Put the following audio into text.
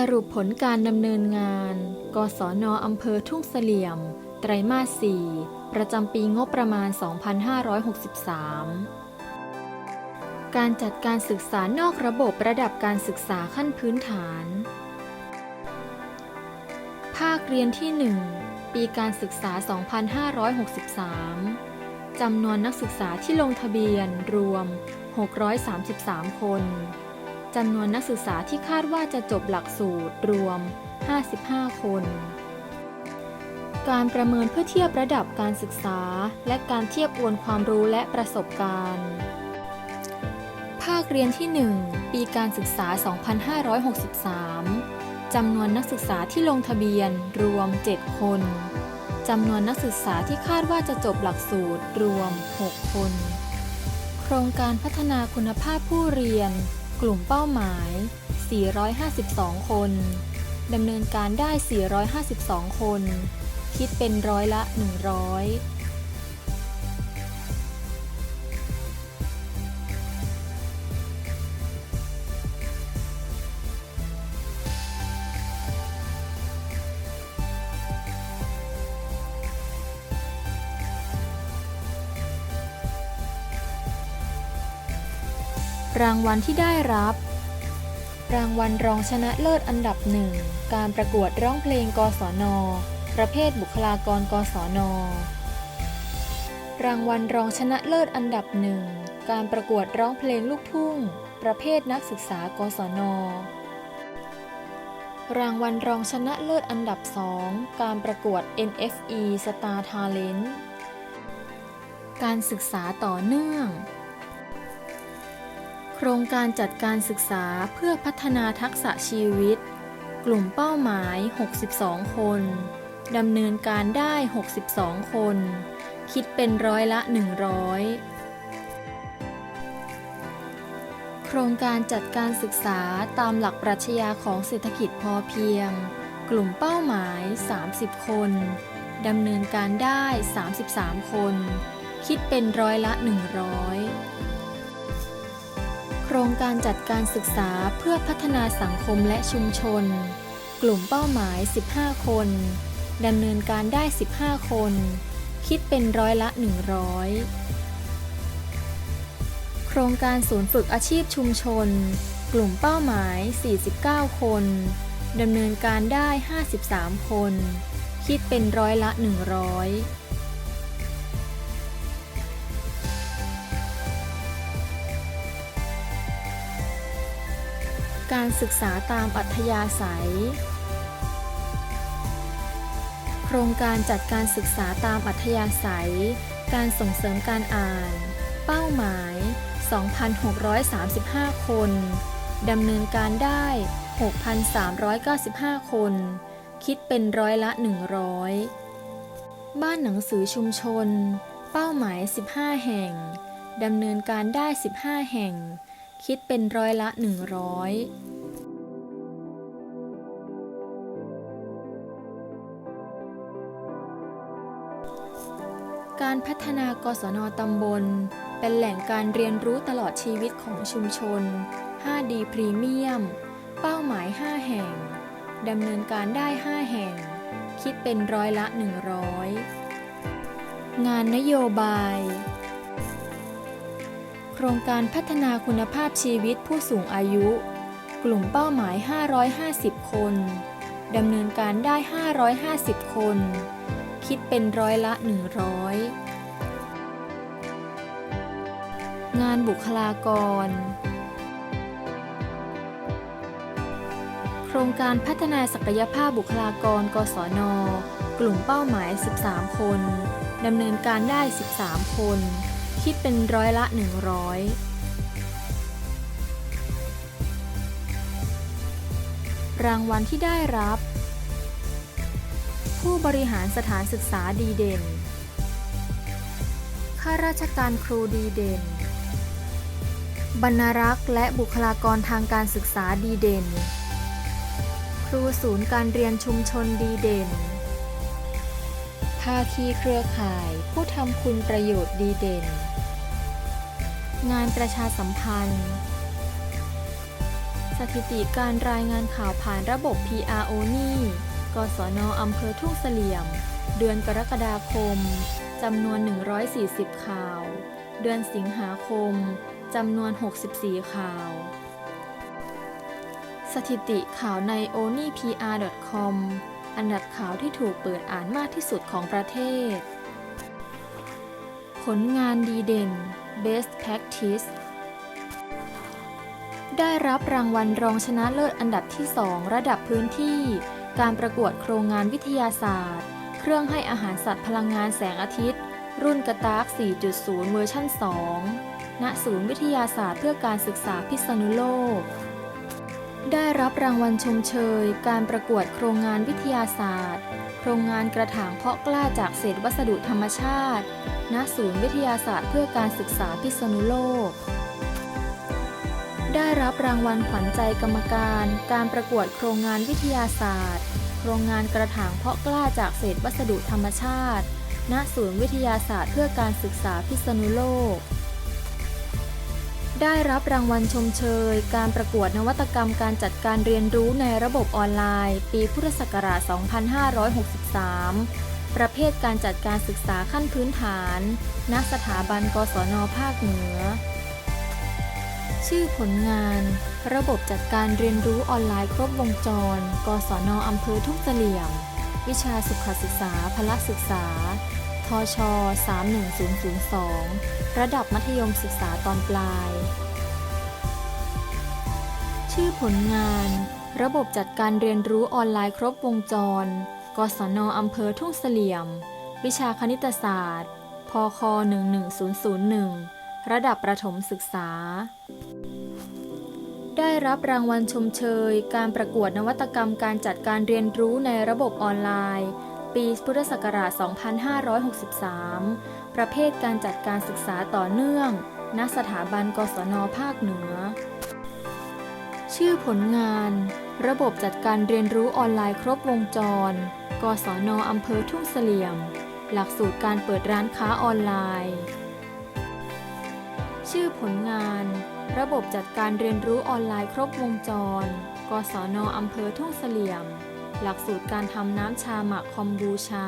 สรุปผลการดำเนินงาน กศนอำเภอทุ่งเสลี่ยม ไตรมาส 4 ประจำปีงบประมาณ 2563 การจัดการศึกษานอกระบบระดับการศึกษาขั้นพื้นฐาน ภาคเรียนที่ 1 ปีการศึกษา 2563 จำนวนนักศึกษาที่ลงทะเบียนรวม 633 คน จำนวนนักศึกษาที่คาดว่าจะจบหลักสูตรรวม 55 คน การประเมินเพื่อเทียบระดับการศึกษา และการเทียบอวนความรู้และประสบการณ์ ภาคเรียนที่ 1 ปีการศึกษา 2563 จำนวนนักศึกษาที่ลงทะเบียนรวม 7 คนจำนวนนักศึกษาที่คาดว่าจะจบหลักสูตรรวม 6 คน โครงการพัฒนาคุณภาพผู้เรียน ลุ่มเป้าหมาย 452 คน ดำเนินการได้ 452 คน คิดเป็นร้อยละ 100 รางวัลที่ได้รับ รางวัลรองชนะเลิศอันดับหนึ่ง การประกวดร้องเพลงกศน ประเภทบุคลากรกศน รางวัลรองชนะเลิศอันดับหนึ่ง การประกวดร้องเพลงลูกทุ่ง ประเภทนักศึกษากศน รางวัลรองชนะเลิศอันดับสอง การประกวด NFE Star Talent การศึกษาต่อเนื่อง โครงการจัดการศึกษาเพื่อพัฒนาทักษะชีวิต กลุ่มเป้าหมาย 62 คน ดำเนินการได้ 62 คน คิดเป็นร้อยละ 100 โครงการจัดการศึกษาตามหลักปรัชญาของเศรษฐกิจพอเพียง กลุ่มเป้าหมาย 30 คน ดำเนินการได้ 33 คน คิดเป็นร้อยละ 100 ครงการจัดการศึกษาเพื่อพัฒนาสังคมและชุมชน กลุ่มเป้าหมาย 15 คนดำเนินการได้ 15 คน คิดเป็นร้อยละ 100 โครงการศูนย์ฝึกอาชีพชุมชน กลุ่มเป้าหมาย 49 คนดำเนินการได้ 53 คน คิดเป็นร้อยละ 100 การศึกษาตามอัธยาศัย โครงการจัดการศึกษาตามอัธยาศัย การส่งเสริมการอ่าน เป้าหมาย 2,635 คน ดำเนินการได้ 6,395 คน คิดเป็นร้อยละ 100 บ้านหนังสือชุมชน เป้าหมาย 15 แห่ง ดำเนินการได้ 15 แห่ง คิดเป็นร้อยละ 100การพัฒนากศนตำบล เป็นแหล่งการเรียนรู้ตลอดชีวิตของชุมชน 5D พรีเมียม เป้าหมาย 5 แห่ง ดำเนินการได้ 5 แห่ง คิดเป็นร้อยละ 100 งานนโยบาย รงการพัฒนาคุณภาพชีวิตผู้สูงอายุ กลุ่มเป้าหมาย 550 คน ดำเนินการได้ 550 คน คิดเป็นร้อยละ 100 งานบุคลากร โครงการพัฒนาศักยภาพบุคลากร กศน กลุ่มเป้าหมาย 13 คน ดำเนินการได้ 13 คน คิดเป็นร้อยละ 100 รางวัลที่ได้รับ ผู้บริหารสถานศึกษาดีเด่น ข้าราชการครูดีเด่น บรรณารักษ์และบุคลากรทางการศึกษาดีเด่น ครูศูนย์การเรียนชุมชนดีเด่น ภาคีเครือข่าย ผู้ทำคุณประโยชน์ดีเด่น งานประชาสัมพันธ์ สถิติการรายงานข่าวผ่านระบบ PR Only กศนอำเภอทุ่งเสลี่ยม เดือนกรกฎาคม จำนวน 140 ข่าว เดือนสิงหาคม จำนวน 64 ข่าว สถิติข่าวใน onlypr.com อันดับข่าวที่ถูกเปิดอ่านมากที่สุดของประเทศ ผลงานดีเด่น Best Practice ได้รับรางวัลรองชนะเลิศอันดับที่ 2 ระดับพื้นที่ การประกวดโครงงานวิทยาศาสตร์ เครื่องให้อาหารสัตว์พลังงานแสงอาทิตย์ รุ่นกระตาก 4.0 เวอร์ชัน2 ณ ศูนย์วิทยาศาสตร์เพื่อการศึกษาพิษณุโลก ได้รับรางวัลชมเชย การประกวดโครงงานวิทยาศาสตร์ โครงงานกระถางเพาะกล้าจากเศษวัสดุธรรมชาติ ณ ศูนย์วิทยาศาสตร์เพื่อการศึกษาพิษณุโลก ได้รับรางวัลขวัญใจกรรมการ การประกวดโครงงานวิทยาศาสตร์ โครงงานกระถางเพาะกล้าจากเศษวัสดุธรรมชาติ ณ ศูนย์วิทยาศาสตร์เพื่อการศึกษาพิษณุโลก ได้รับรางวัลชมเชย การประกวดนวัตกรรมการจัดการเรียนรู้ในระบบออนไลน์ ปีพุทธศักราช 2563 ประเภทการจัดการศึกษาขั้นพื้นฐาน ณ สถาบันกศนภาคเหนือ ชื่อผลงาน ระบบจัดการเรียนรู้ออนไลน์ครบวงจร กศนอำเภอทุ่งเสลี่ยม วิชาสุขศึกษาพละศึกษา ทช31002 ระดับมัธยมศึกษาตอนปลาย ชื่อผลงาน ระบบจัดการเรียนรู้ออนไลน์ครบวงจร กศนอำเภอทุ่งเสลี่ยม วิชาคณิตศาสตร์ พค 11001 ระดับประถมศึกษา ได้รับรางวัลชมเชย การประกวดนวัตกรรมการจัดการเรียนรู้ในระบบออนไลน์ ปีพุทธศักราช 2563 ประเภทการจัดการศึกษาต่อเนื่อง ณ สถาบันกศนภาคเหนือ ชื่อผลงาน ระบบจัดการเรียนรู้ออนไลน์ครบวงจร กศนอำเภอทุ่งเสลี่ยม หลักสูตรการเปิดร้านค้าออนไลน์ ชื่อผลงาน ระบบจัดการเรียนรู้ออนไลน์ครบวงจร กศนอำเภอทุ่งเสลี่ยม หลักสูตรการทำน้ำชาหมักคอมบูชา